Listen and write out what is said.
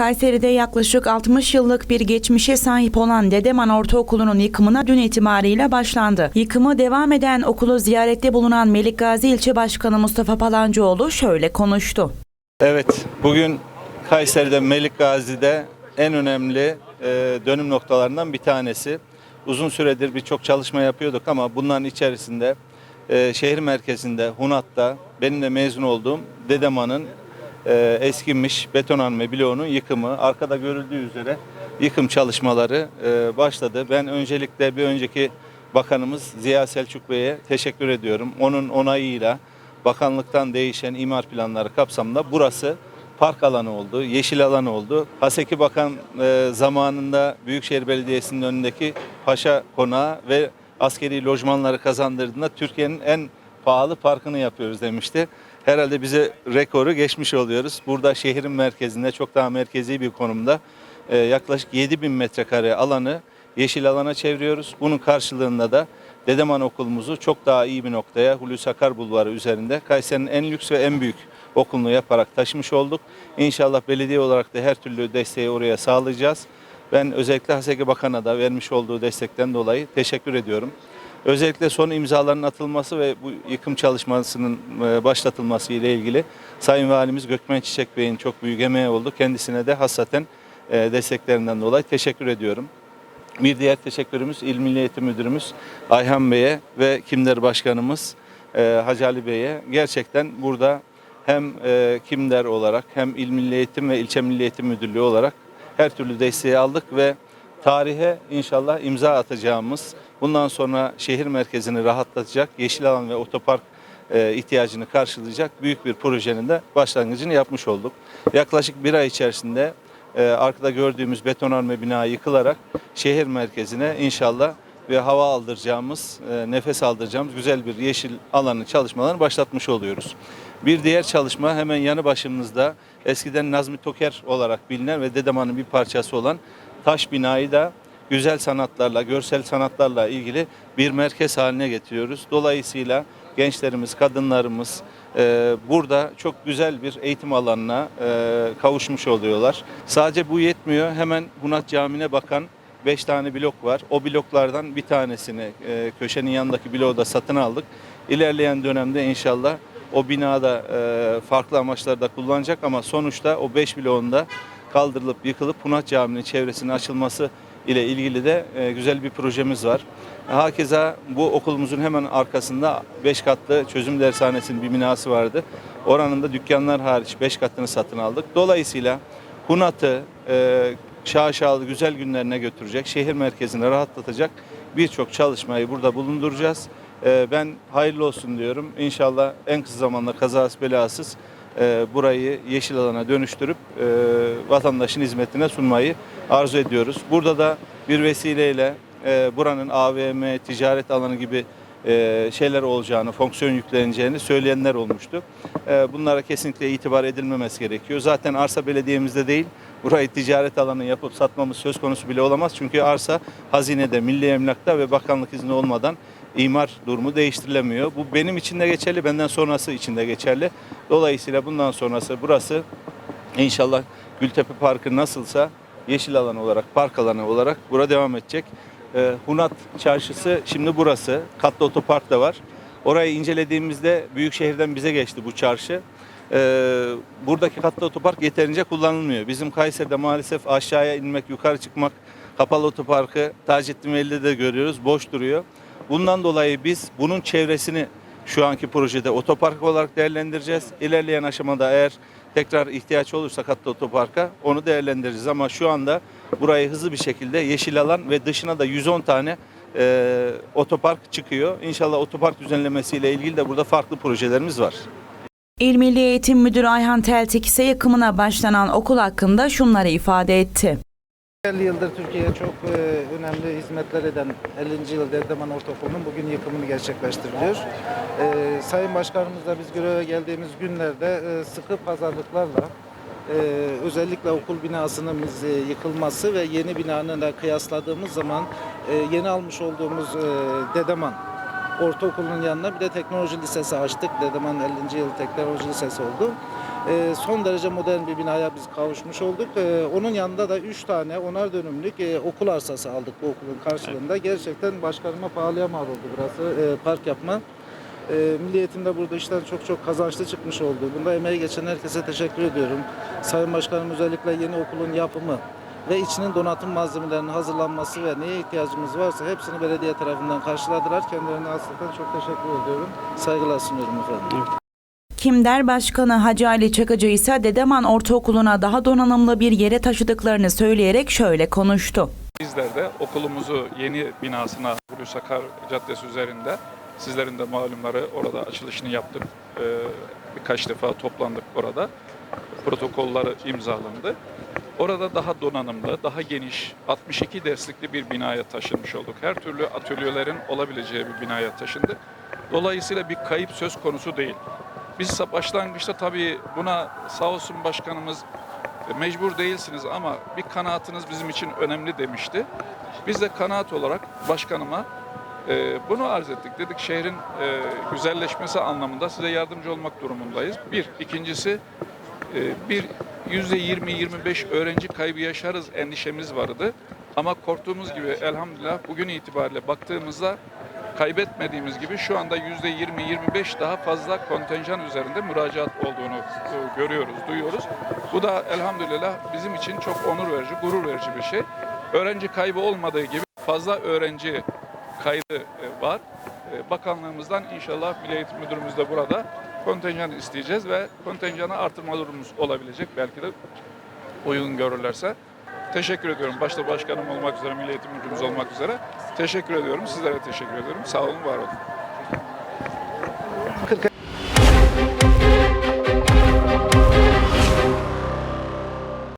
Kayseri'de yaklaşık 60 yıllık bir geçmişe sahip olan Dedeman Ortaokulu'nun yıkımına dün itibariyle başlandı. Yıkımı devam eden okulu ziyarette bulunan Melik Gazi İlçe Başkanı Mustafa Palancıoğlu şöyle konuştu. Evet, bugün Kayseri'de Melik Gazi'de en önemli e, dönüm noktalarından bir tanesi. Uzun süredir birçok çalışma yapıyorduk ama bunların içerisinde e, şehir merkezinde, Hunat'ta benim de mezun olduğum Dedeman'ın e, eskimiş betonarme bloğunun yıkımı, arkada görüldüğü üzere yıkım çalışmaları e, başladı. Ben öncelikle bir önceki bakanımız Ziya Selçuk Bey'e teşekkür ediyorum. Onun onayıyla bakanlıktan değişen imar planları kapsamında burası park alanı oldu, yeşil alan oldu. Haseki Bakan e, zamanında Büyükşehir Belediyesi'nin önündeki Paşa Konağı ve askeri lojmanları kazandırdığında Türkiye'nin en pahalı parkını yapıyoruz demişti. Herhalde bize rekoru geçmiş oluyoruz. Burada şehrin merkezinde çok daha merkezi bir konumda e, yaklaşık 7000 metrekare alanı yeşil alana çeviriyoruz. Bunun karşılığında da Dedeman okulumuzu çok daha iyi bir noktaya Hulusi Akar Bulvarı üzerinde Kayseri'nin en lüks ve en büyük okulunu yaparak taşımış olduk. İnşallah belediye olarak da her türlü desteği oraya sağlayacağız. Ben özellikle Haseki Bakan'a da vermiş olduğu destekten dolayı teşekkür ediyorum. Özellikle son imzaların atılması ve bu yıkım çalışmasının e, başlatılması ile ilgili Sayın Valimiz Gökmen Çiçek Bey'in çok büyük emeği oldu. Kendisine de hassaten e, desteklerinden dolayı teşekkür ediyorum. Bir diğer teşekkürümüz İl Milli Eğitim Müdürümüz Ayhan Bey'e ve Kimler Başkanımız e, Hacı Ali Bey'e. Gerçekten burada hem Kimler olarak hem İl Milli Eğitim ve İlçe Milli Eğitim Müdürlüğü olarak her türlü desteği aldık ve tarihe inşallah imza atacağımız, bundan sonra şehir merkezini rahatlatacak, yeşil alan ve otopark e, ihtiyacını karşılayacak büyük bir projenin de başlangıcını yapmış olduk. Yaklaşık bir ay içerisinde e, arkada gördüğümüz betonarme bina yıkılarak şehir merkezine inşallah ve hava aldıracağımız, e, nefes aldıracağımız güzel bir yeşil alanın çalışmalarını başlatmış oluyoruz. Bir diğer çalışma hemen yanı başımızda eskiden Nazmi Toker olarak bilinen ve Dedeman'ın bir parçası olan taş binayı da güzel sanatlarla, görsel sanatlarla ilgili bir merkez haline getiriyoruz. Dolayısıyla gençlerimiz, kadınlarımız e, burada çok güzel bir eğitim alanına e, kavuşmuş oluyorlar. Sadece bu yetmiyor. Hemen Hunat Camii'ne bakan 5 tane blok var. O bloklardan bir tanesini e, köşenin yanındaki bloğu da satın aldık. İlerleyen dönemde inşallah o binada e, farklı amaçlarda kullanacak ama sonuçta o 5 bloğun da kaldırılıp yıkılıp Hunat Camii'nin çevresinin açılması ile ilgili de e, güzel bir projemiz var. Hakeza bu okulumuzun hemen arkasında 5 katlı çözüm dershanesinin bir binası vardı. Oranın da dükkanlar hariç 5 katını satın aldık. Dolayısıyla Hunat'ı e, şaşalı güzel günlerine götürecek, şehir merkezine rahatlatacak birçok çalışmayı burada bulunduracağız. E, ben hayırlı olsun diyorum. İnşallah en kısa zamanda kazasız belasız e, burayı yeşil alana dönüştürüp e, vatandaşın hizmetine sunmayı arzu ediyoruz. Burada da bir vesileyle e, buranın AVM, ticaret alanı gibi şeyler olacağını, fonksiyon yükleneceğini söyleyenler olmuştu. Bunlara kesinlikle itibar edilmemesi gerekiyor. Zaten arsa belediyemizde değil, burayı ticaret alanı yapıp satmamız söz konusu bile olamaz. Çünkü arsa hazinede, milli emlakta ve bakanlık izni olmadan imar durumu değiştirilemiyor. Bu benim için de geçerli, benden sonrası için de geçerli. Dolayısıyla bundan sonrası burası inşallah Gültepe Parkı nasılsa yeşil alan olarak, park alanı olarak bura devam edecek. Ee, Hunat Çarşısı şimdi burası. Katlı otopark da var. Orayı incelediğimizde büyük şehirden bize geçti bu çarşı. Ee, buradaki katlı otopark yeterince kullanılmıyor. Bizim Kayseri'de maalesef aşağıya inmek, yukarı çıkmak, kapalı otoparkı Taceddin Veli'de de görüyoruz. Boş duruyor. Bundan dolayı biz bunun çevresini şu anki projede otopark olarak değerlendireceğiz. İlerleyen aşamada eğer tekrar ihtiyaç olursa katlı otoparka onu değerlendireceğiz. Ama şu anda burayı hızlı bir şekilde yeşil alan ve dışına da 110 tane e, otopark çıkıyor. İnşallah otopark düzenlemesiyle ilgili de burada farklı projelerimiz var. İl Milli Eğitim Müdürü Ayhan Teltik ise yıkımına başlanan okul hakkında şunları ifade etti. 50 yıldır Türkiye'ye çok e, önemli hizmetler eden 50. yıl Dedeman Ortaokulu'nun bugün yıkımını gerçekleştiriliyor. E, Sayın Başkanımızla biz göreve geldiğimiz günlerde e, sıkı pazarlıklarla özellikle okul binasının yıkılması ve yeni binanın da kıyasladığımız zaman yeni almış olduğumuz Dedeman Ortaokulu'nun yanına bir de teknoloji lisesi açtık. Dedeman 50. yıl teknoloji lisesi oldu. E, son derece modern bir binaya biz kavuşmuş olduk. E, onun yanında da 3 tane onar dönümlük e, okul arsası aldık bu okulun karşılığında. Gerçekten başkanıma pahalıya mal oldu burası e, park yapma. E, Milli Eğitim de burada işten çok çok kazançlı çıkmış oldu. Bunda emeği geçen herkese teşekkür ediyorum. Sayın Başkanım özellikle yeni okulun yapımı ve içinin donatım malzemelerinin hazırlanması ve neye ihtiyacımız varsa hepsini belediye tarafından karşıladılar. Kendilerine aslında çok teşekkür ediyorum. Saygılar sunuyorum efendim. Kimder Başkanı Hacı Ali Çakıcı ise Dedeman Ortaokulu'na daha donanımlı bir yere taşıdıklarını söyleyerek şöyle konuştu. Bizler de okulumuzu yeni binasına Hulusi Akar Caddesi üzerinde sizlerin de malumları orada açılışını yaptık. Ee, birkaç defa toplandık orada. Protokolları imzalandı. Orada daha donanımlı, daha geniş, 62 derslikli bir binaya taşınmış olduk. Her türlü atölyelerin olabileceği bir binaya taşındık. Dolayısıyla bir kayıp söz konusu değil. Biz başlangıçta tabii buna sağ olsun başkanımız e, mecbur değilsiniz ama bir kanaatiniz bizim için önemli demişti. Biz de kanaat olarak başkanıma e, bunu arz ettik. Dedik şehrin e, güzelleşmesi anlamında size yardımcı olmak durumundayız. Bir. ikincisi bir yüzde 20-25 öğrenci kaybı yaşarız endişemiz vardı. Ama korktuğumuz gibi elhamdülillah bugün itibariyle baktığımızda kaybetmediğimiz gibi şu anda yüzde 20-25 daha fazla kontenjan üzerinde müracaat olduğunu e, görüyoruz, duyuyoruz. Bu da elhamdülillah bizim için çok onur verici, gurur verici bir şey. Öğrenci kaybı olmadığı gibi fazla öğrenci kaydı e, var. E, Bakanlığımızdan inşallah Milli Eğitim Müdürümüz de burada kontenjan isteyeceğiz ve kontenjanı artırma durumumuz olabilecek belki de uygun görürlerse. Teşekkür ediyorum. Başta başkanım olmak üzere, Milli Eğitim Müdürümüz olmak üzere. Teşekkür ediyorum. Sizlere teşekkür ediyorum. Sağ olun, var olun.